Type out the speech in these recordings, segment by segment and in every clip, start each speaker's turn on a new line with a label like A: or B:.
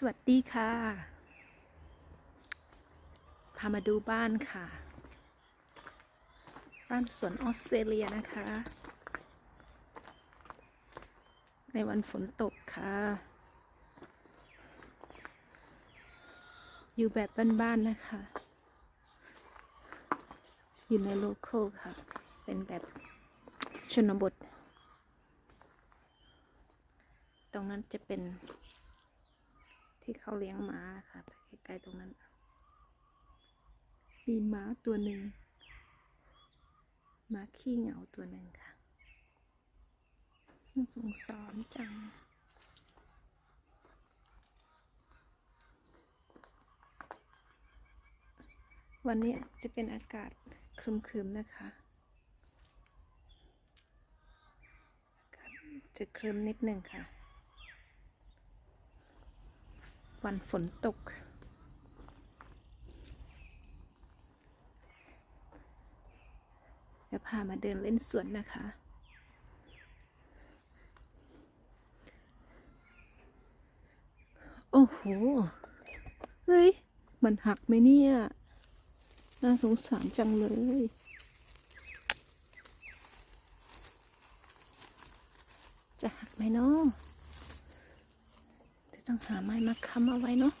A: สวัสดีค่ะ พามาดูบ้านค่ะ บ้านสวนออสเตรเลียนะคะ ในวันฝนตกค่ะ อยู่แบบบ้านๆนะคะ อยู่ในโลโก้ค่ะ เป็นแบบชนบท ตรงนั้นจะเป็น ที่เขาเลี้ยงม้าค่ะใกล้ๆตรงนั้น มีม้าตัวหนึ่งม้าขี้เหงาตัวหนึ่งค่ะน่าสงสารจังวันนี้จะเป็นอากาศครึมๆนะคะ อากาศจะครึมนิดหนึ่งค่ะ วันฝนตกเดี๋ยวพามาเดินเล่นสวนนะคะ โอ้โห เฮ้ย มันหักไหมเนี่ย น่าสงสารจังเลยจะหักไหมเนาะ ต้องหาไม้มาค้ำเอาไว้เนาะ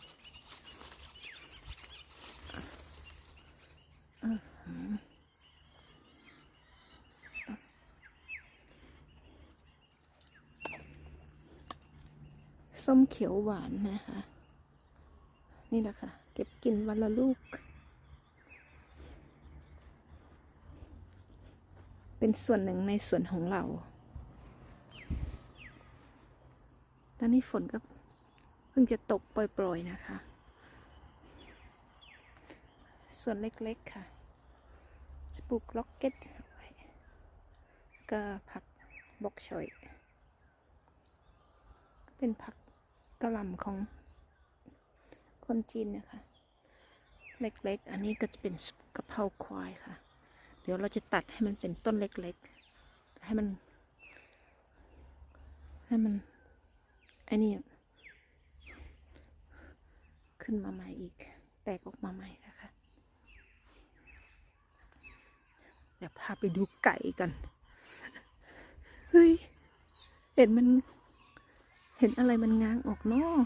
A: ส้มเขียวหวานนะคะ นี่แหละค่ะ เก็บกินวันละลูก เป็นส่วนหนึ่งในส่วนของเรา ตอนนี้ฝนก็ พิ่งจะตกปล่อยๆนะคะ ส่วนเล็กๆค่ะจะปลูกล็อกเก็ตเอาไว้ก็ผักบกชอยเป็นผักกระหล่ำของคนจีนนะคะ เล็กๆ อันนี้ก็จะเป็นกะเพราควายค่ะ เดี๋ยวเราจะตัดให้มันเป็นต้นเล็กๆ ให้มัน ให้มันอ้นี่ ขึ้นมาใหม่อีก แตกออกมาใหม่นะคะ เดี๋ยวพาไปดูไก่กัน เฮ้ย เห็นมัน เห็นอะไรมันง้างออกเนาะ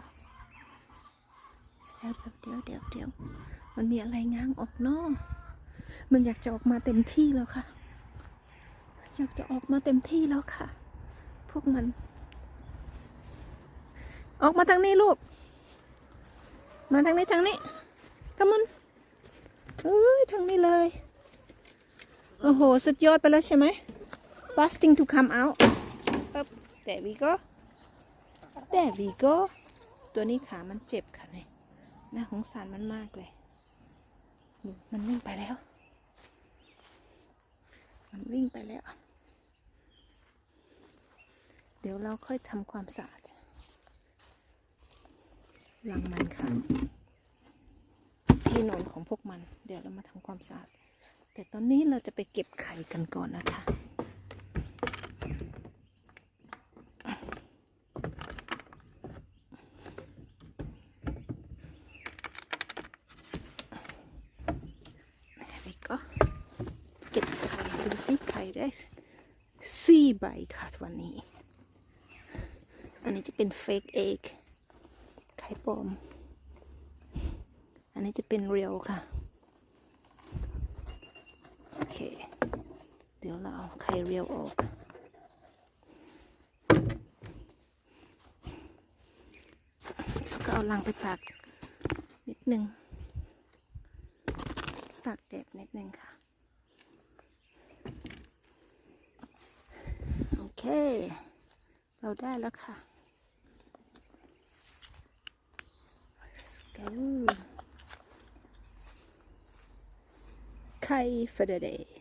A: เดี๋ยวเดี๋ยวเดี๋ยวเดี๋ยวมันมีอะไรง้างออกเนาะมันอยากจะออกมาเต็มที่แล้วค่ะ อยากจะออกมาเต็มที่แล้วค่ะ พวกมัน ออกมาทางนี้ลูก มาทางนี้ทางนี้กำมันเอ้ยทางนี้เลย โอ้โห สุดยอดไปแล้วใช่ไหม fasting to come out ปึ๊บ there we go there we go ตัวนี้ขามันเจ็บค่ะเนี่ยน่าสงสารมันมากเลย มันวิ่งไปแล้ว มันวิ่งไปแล้ว เดี๋ยวเราค่อยทำความสะอาด รังมันค่ะ ที่นอนของพวกมัน เดี๋ยวเรามาทำความสะอาด แต่ตอนนี้เราจะไปเก็บไข่กันก่อนนะคะก็เก็บไข่ดูสิไข่ได้สี่ใบค่ะวันนี้ อันนี้จะเป็น fake egg ไข่ปลอม อันนี้จะเป็นเรียวค่ะ โอเค เดี๋ยวเราเอาไข่เรียวออกแล้วก็เอาลังไปตากนิดนึงตากแดดนิดนึงค่ะ โอเค เราได้แล้วค่ะ ข่ for the day